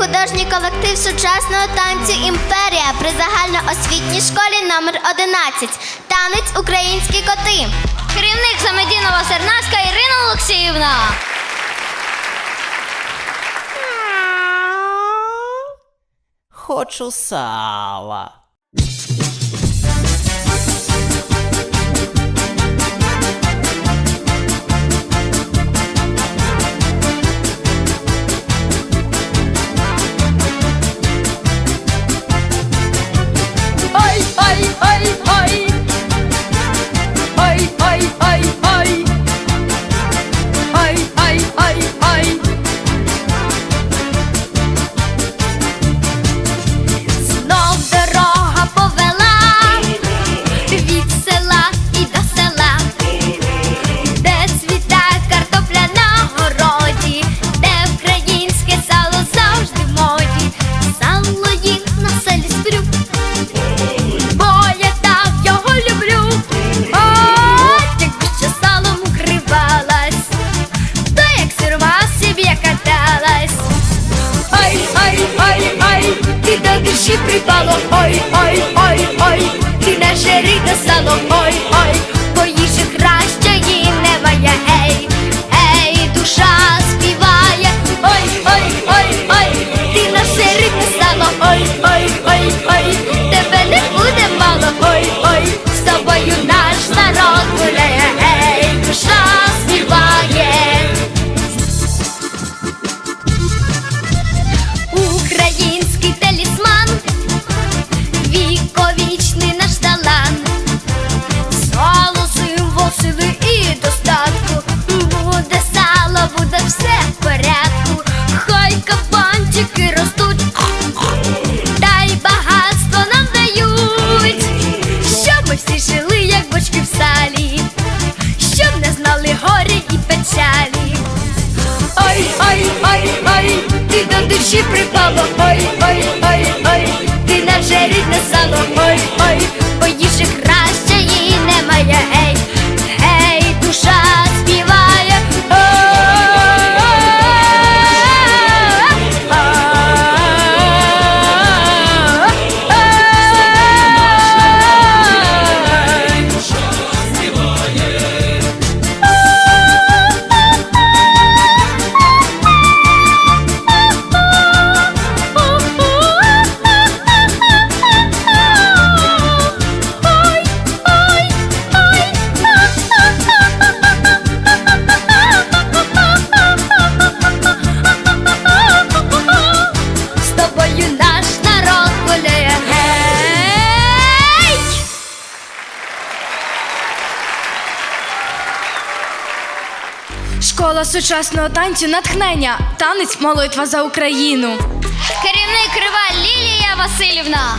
художній колектив сучасного танцю Імперія при загальноосвітній школі номер 11 Танець Українські коти. Керівник Самедінова Сернацька Ірина Олексіївна. Хочу сала. сучасного танцю натхнення. Танець молитва за Україну. Керівник крива Лілія Васильівна.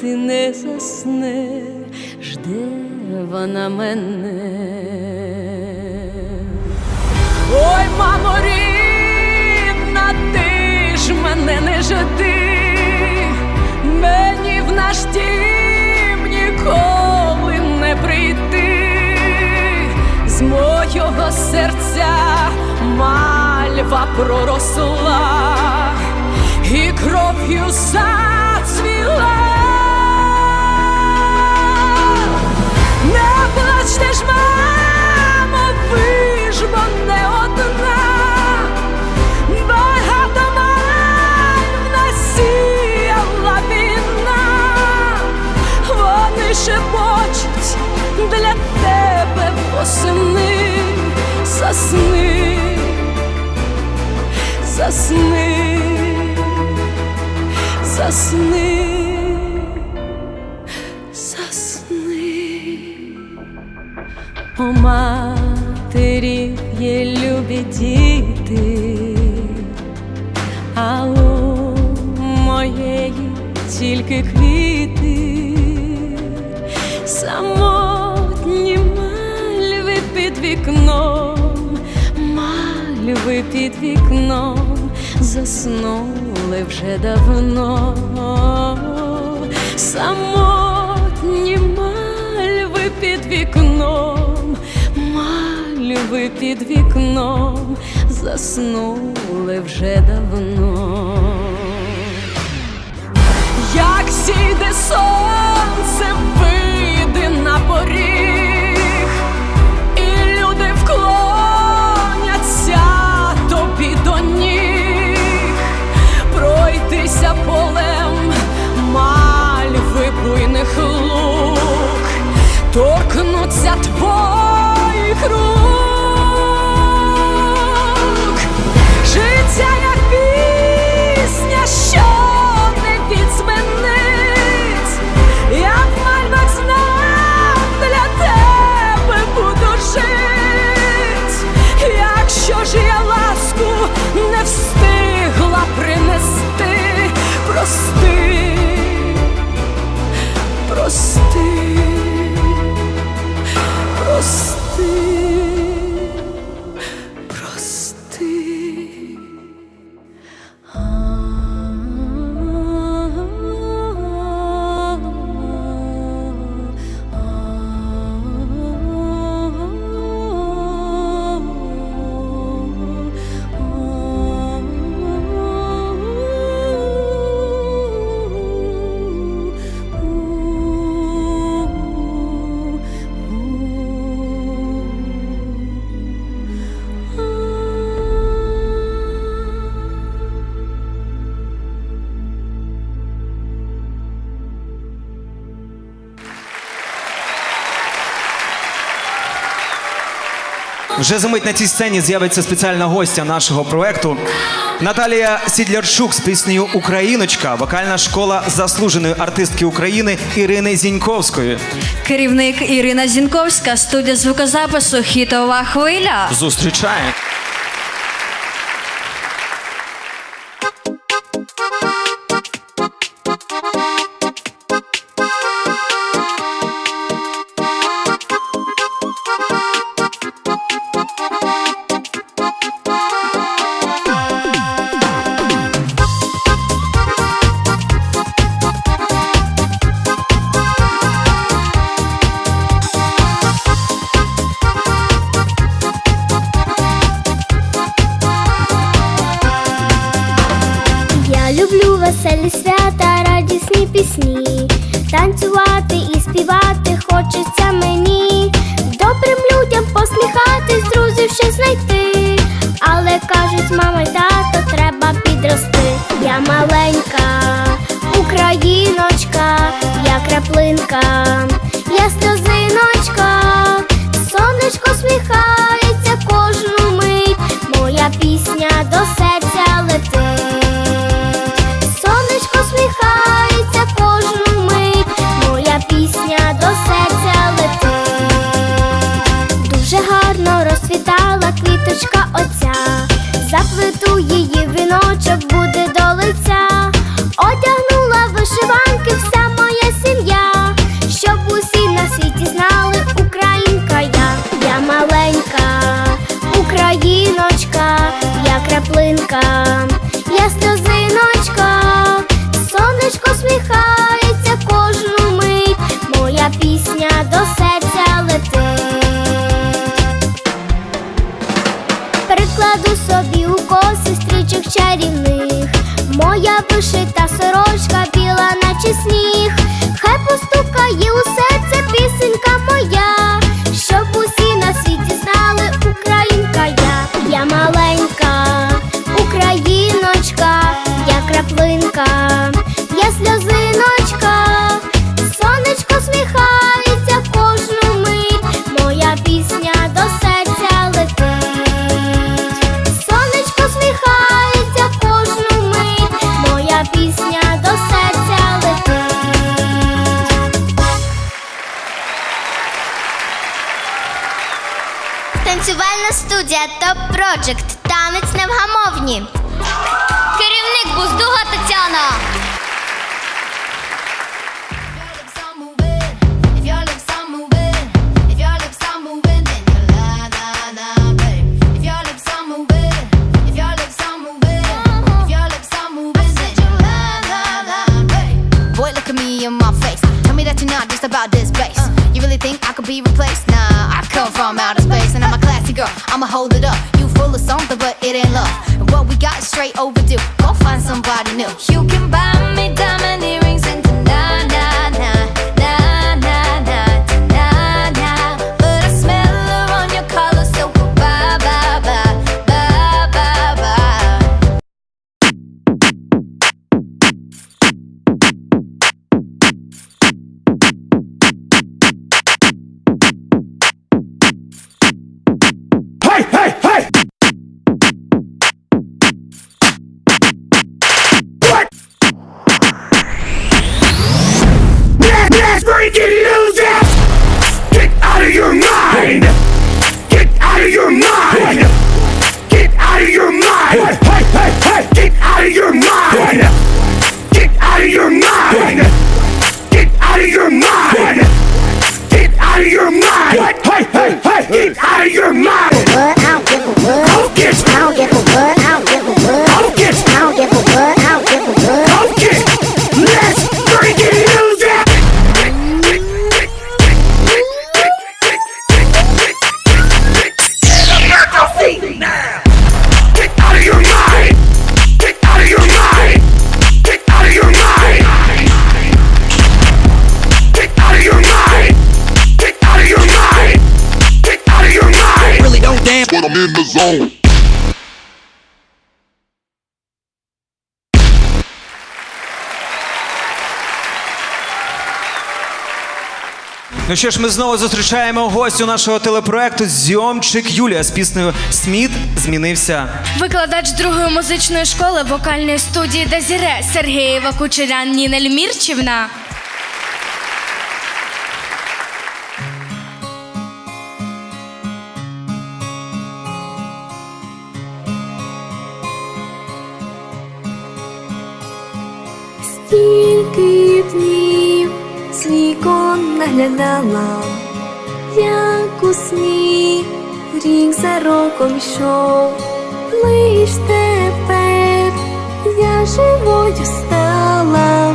ти не засне, жде вона мене. Ой, мамо рідна, ти ж мене не жити, мені в наш дім ніколи не прийти з мого серця мальва проросла і кров'ю сам. засни, засни, засни, засни, у матерів є любі діти, а у моєї тільки квіти. Самотні мальви під вікном мальви під вікном заснули вже давно, самотні мальви під вікном, мальви під вікном заснули вже давно. Як сійде сонце, вийди на поріг, пройтися полем Вже за мить на цій сцені з'явиться спеціальна гостя нашого проекту Наталія Сідлярчук з піснею Україночка, вокальна школа заслуженої артистки України Ірини Зіньковської. Керівник Ірина Зіньковська, студія звукозапису Хітова хвиля. Зустрічає. Веселі свята, радісні пісні, танцювати і співати хочеться мені, добрим людям посміхатись, друзів ще знайти. Але кажуть, мама й тато, треба підрости. Я маленька, україночка, я краплинка, я краплинка, Це топ проджект танець невгамовні. Керівник Буздуга Тетяна. I'ma hold it up. You full of something, but it ain't love. And what we got is straight overdue. Go find somebody new. You can buy me diamond. Ну що ж, ми знову зустрічаємо гостю нашого телепроекту Зйомчик Юлія з піснею Сміт змінився. Викладач другої музичної школи вокальної студії Дезіре Сергієва Кучерян Нінель Мірчівна. Стільки днів свій наглядала, як у сні рік за роком йшов, лиш тепер я живою стала,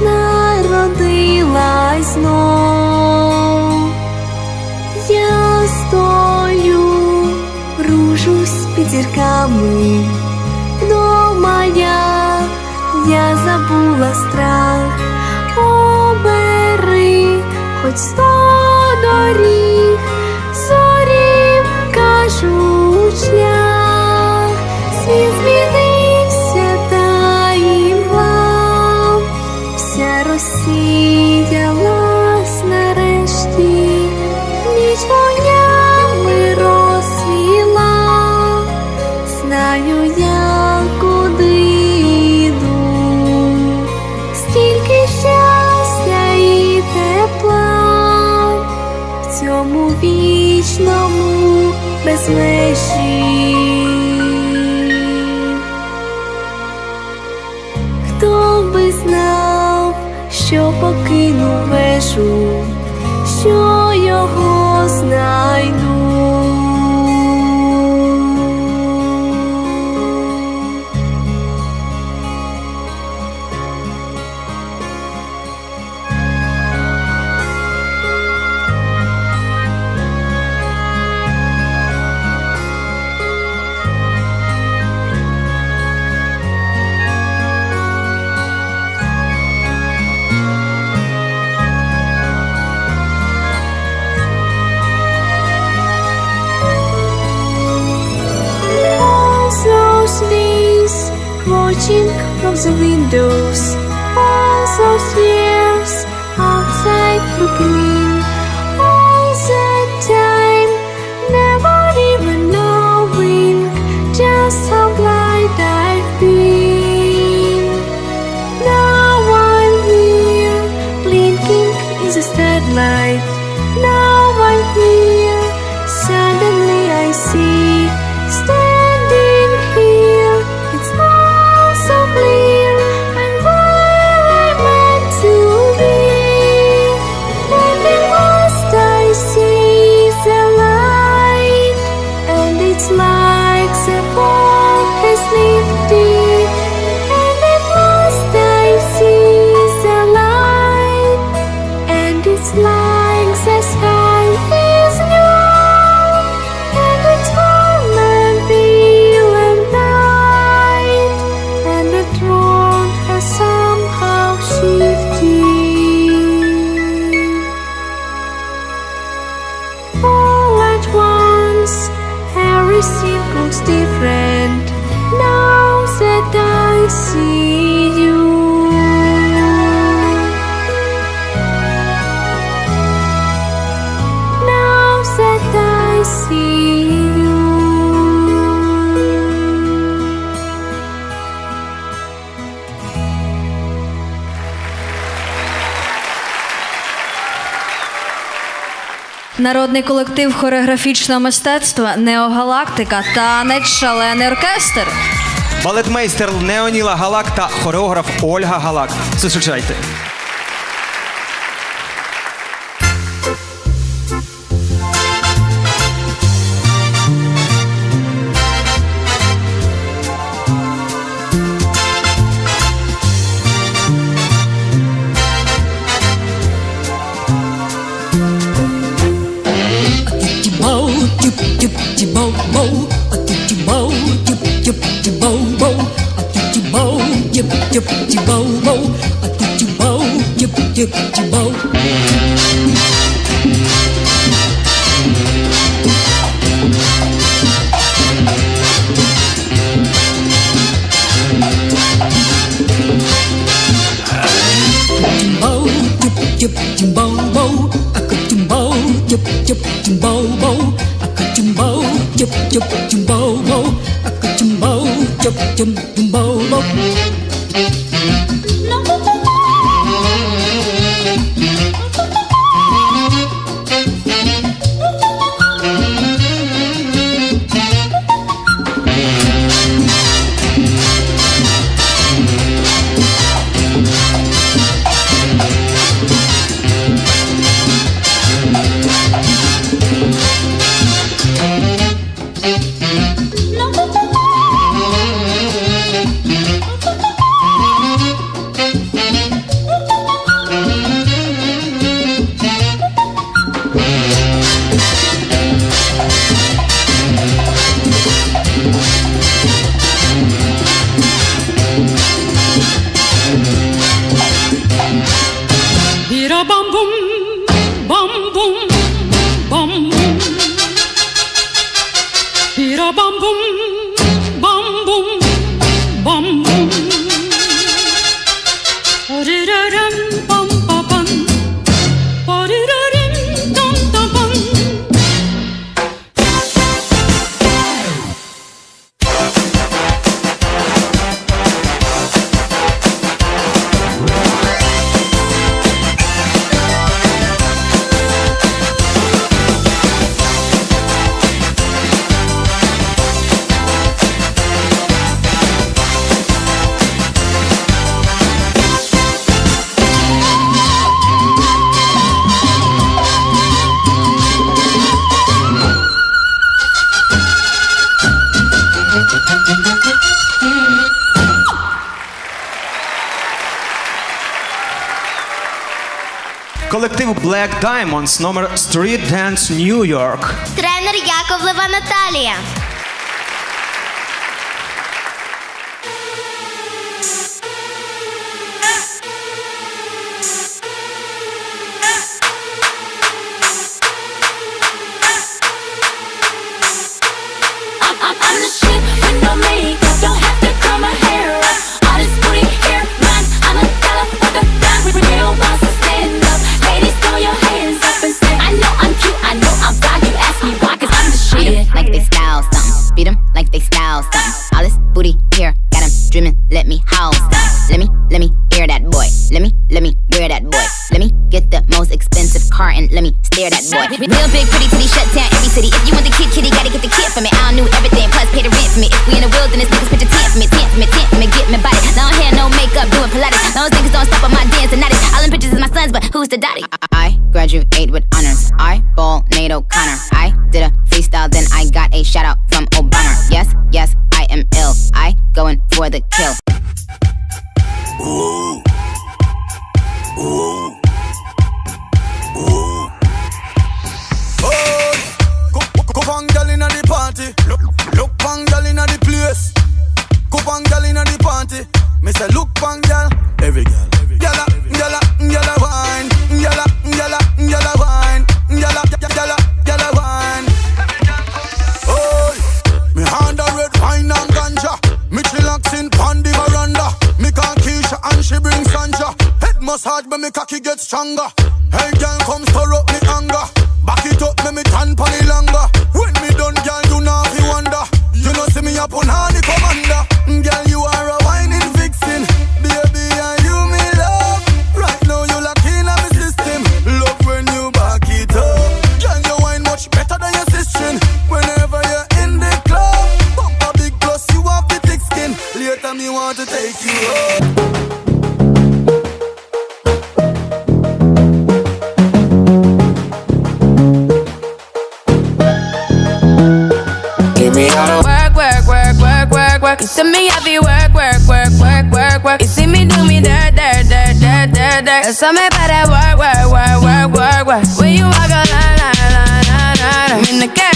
народилась знов. Я стою, ружусь під зірками, дома я, я забула страх. watching from the windows all those years outside looking in. deep. народний колектив хореографічного мистецтва Неогалактика танець шалений оркестр. Балетмейстер Неоніла Галакта, хореограф Ольга Галак. Зустрічайте. bầu bầu ở chụp chụp bầu chụp chụp chụp bầu bầu ở chụp chụp bầu chụp chụp chụp bầu bầu ở chụp chụp bầu chụp chụp chụp bầu chụp chụp chụp bầu bầu à chụp chụp bầu chụp chụp chụp chụp chùm bao bao à, chụm bao chụp chùm chùm bao bao колектив Black Diamonds, номер Street Dance New York. Тренер Яковлева Наталія. Car and let me stare that boy. Real big, pretty titty, shut down every city. If you want the kid, kitty, gotta get the kid for me. I knew everything, plus pay the rent for me. If we in the wilderness, niggas put the tent for me, tent for me, tent for me, get me body. Long hair, no makeup, doing Pilates. Those niggas don't stop on my dance and notice. All them pictures is my sons, but who's the daddy? I, I graduate with honors. I ball NATO Connor. I did a freestyle, then I got a shout out from Obama. Yes, yes, I am ill. I going for the kill. Cup Me say look pan gal. Every gal. Gyala, gyala, gyala wine. Gyala, gyala, gyala wine. Gyala, gyala, gyala wine. Oh, me hand a red wine and ganja. Me chillaxing pon the veranda. Me call Keisha and she bring Sanja. Head massage, but me cocky get stronger. Hey girl, come stir up me anger. Back it up, me me tan pon longer. There's something about that work, work, work, work, work, work. When you walk, I learn, learn, learn, learn, learn. I'm in the game.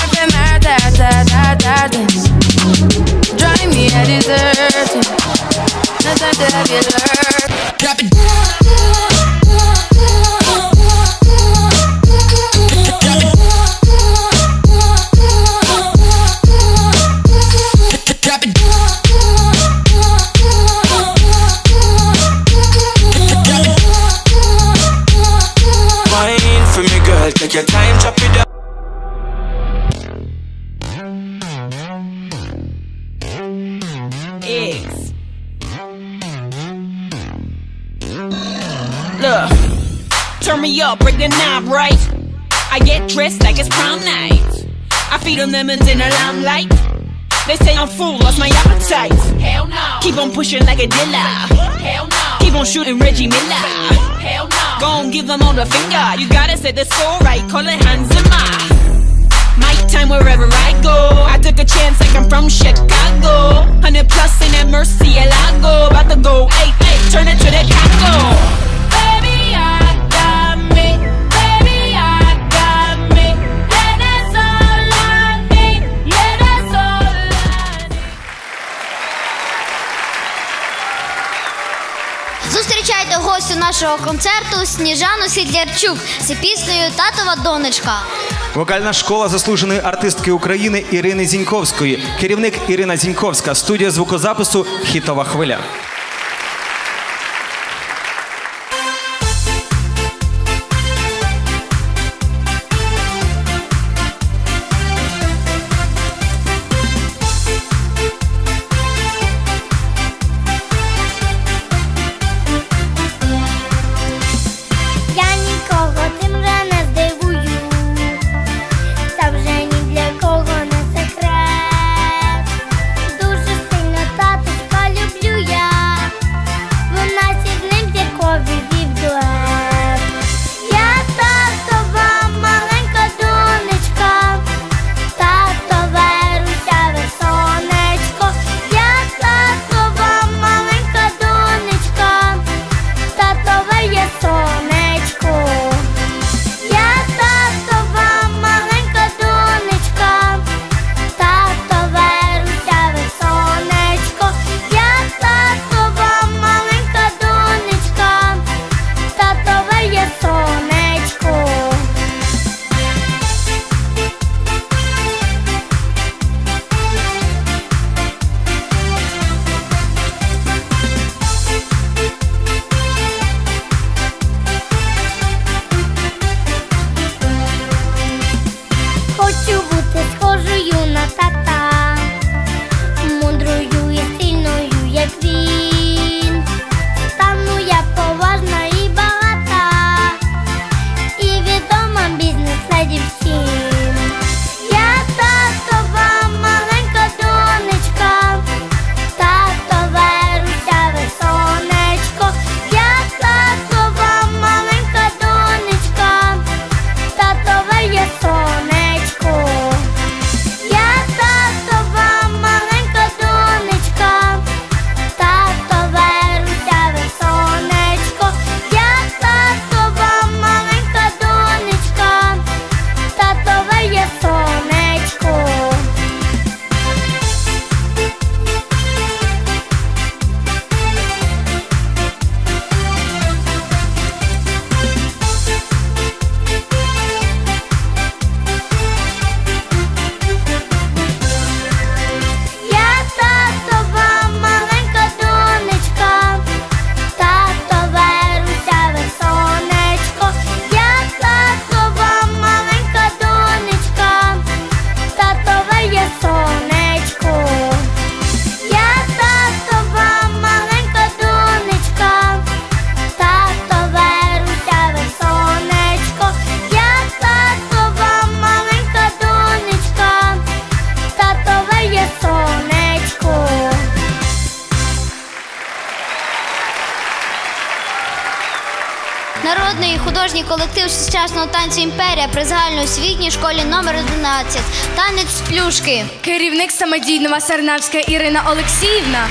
Up, break the knob right. I get dressed like it's prom night. I feed on lemons in the limelight. They say I'm full, lost my appetite. Hell no. Keep on pushing like a dealer. Hell no. Keep on shooting Reggie Miller. Hell no. Gon' give them all the finger. You gotta say the soul right, call it hands Hanzima. My time wherever I go. I took a chance like I'm from Chicago. 100 plus in that Mercy Lago. About to go, hey, hey, turn it to the Congo. Гостю нашого концерту Сніжану Сідлярчук з піснею Татова донечка. Вокальна школа заслуженої артистки України Ірини Зіньковської. Керівник Ірина Зіньковська. Студія звукозапису Хітова хвиля. Народний художній колектив сучасного танцю Імперія при загальноосвітній школі номер 11 Танець плюшки. Керівник самодійного Сарнавська Ірина Олексіївна.